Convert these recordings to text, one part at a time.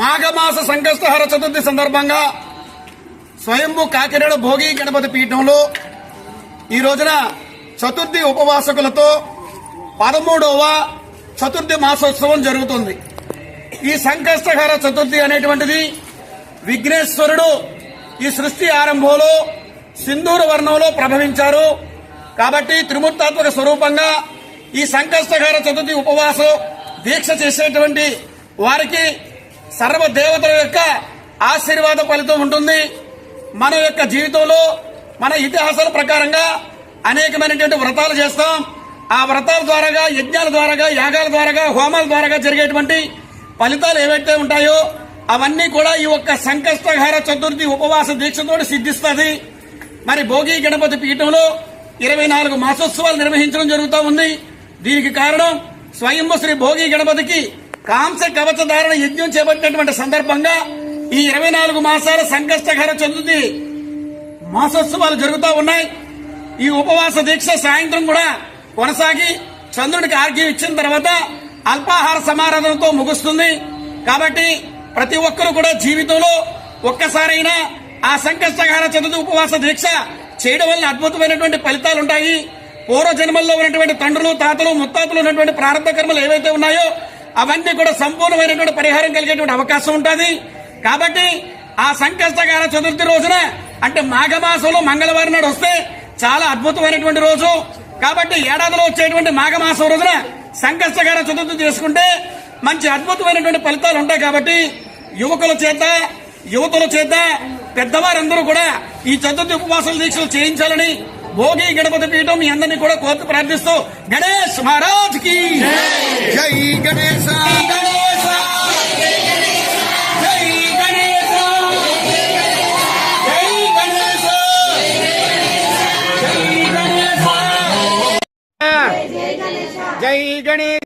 మాఘమాస సంకష్టహర చతుర్థి సందర్భంగా స్వయంభు కాకినాడ భోగి గణపతి పీఠంలో ఈ రోజున చతుర్థి ఉపవాసకులతో పదమూడవ చతుర్థి మాసోత్సవం జరుగుతుంది. ఈ సంకష్టహర చతుర్థి అనేటువంటిది విఘ్నేశ్వరుడు ఈ సృష్టి ఆరంభంలో సింధూర వర్ణంలో ప్రభవించారు. కాబట్టి త్రిమూర్తాత్మక స్వరూపంగా ఈ సంకష్టహార చతుర్థి ఉపవాసం దీక్ష చేసేటువంటి వారికి సర్వ దేవతల యొక్క ఆశీర్వాద ఫలితం ఉంటుంది. మన యొక్క జీవితంలో మన ఇతిహాసాల ప్రకారంగా అనేకమైనటువంటి వ్రతాలు చేస్తాం. ఆ వ్రతాల ద్వారాగా యజ్ఞాల ద్వారాగా యాగాల ద్వారాగా హోమాల ద్వారాగా జరిగేటువంటి ఫలితాలు ఏవైతే ఉంటాయో అవన్నీ కూడా ఈ ఒక్క సంకష్టహార చతుర్థి ఉపవాస దీక్షతో సిద్ధిస్తుంది. మరి భోగి గణపతి పీఠంలో ఇరవై నాలుగు మాసోత్సవాలు నిర్వహించడం జరుగుతూ ఉంది. దీనికి కారణం స్వయంభ శ్రీ భోగి గణపతికి కాంస కవచ ధారణ యజ్ఞం చేపట్టినటువంటి సందర్భంగా ఈ ఇరవై నాలుగు మాసాల సంకష్టకర చతుర్థి మాసోత్సవాలు జరుగుతూ ఉన్నాయి. ఈ ఉపవాస దీక్ష సాయంత్రం కూడా కొనసాగి చంద్రుడికి ఆర్గ్యం ఇచ్చిన తర్వాత అల్పాహార సమారాధనతో ముగుస్తుంది. కాబట్టి ప్రతి ఒక్కరూ కూడా జీవితంలో ఒక్కసారైనా ఆ సంకష్టహార చతుర్థి ఉపవాస దీక్ష చేయడం వల్ల అద్భుతమైనటువంటి ఫలితాలు ఉంటాయి. పూర్వ జన్మల్లో ఉన్నటువంటి తండ్రులు తాతలు ముత్తాతలు ఉన్నటువంటి ప్రారంభ కర్మలు ఏవైతే ఉన్నాయో అవన్నీ కూడా సంపూర్ణమైనటువంటి పరిహారం కలిగేటువంటి అవకాశం ఉంటుంది. కాబట్టి ఆ సంకష్టకాల చతుర్థి రోజున అంటే మాఘమాసంలో మంగళవారం నాడు వస్తే చాలా అద్భుతమైనటువంటి రోజు. కాబట్టి ఏడాదిలో వచ్చేటువంటి మాఘమాసం రోజున సంకష్టకాల చతుర్థి చేసుకుంటే మంచి అద్భుతమైనటువంటి ఫలితాలు ఉంటాయి. కాబట్టి యువకుల చేత యువతుల చేత పెద్దవారందరూ కూడా ఈ చతుర్థి ఉపవాసాల దీక్షలు చేయించాలని భోగి గణపతి పీఠం మీ అందరినీ కూడా కోర్టు ప్రార్థిస్తూ గణేష్ మహారాజ్కి జై గణేశ గణేశ జై గణేశ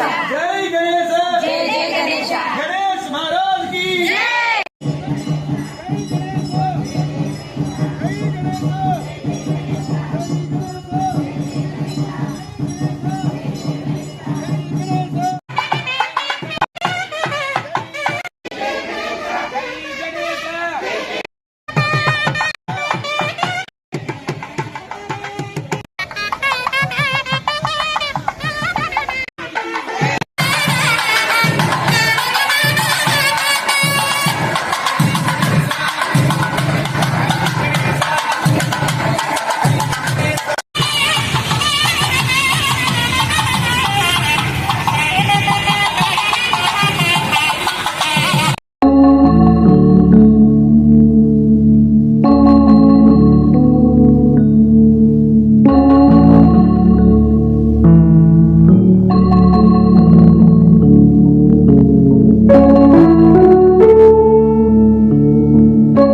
Yeah.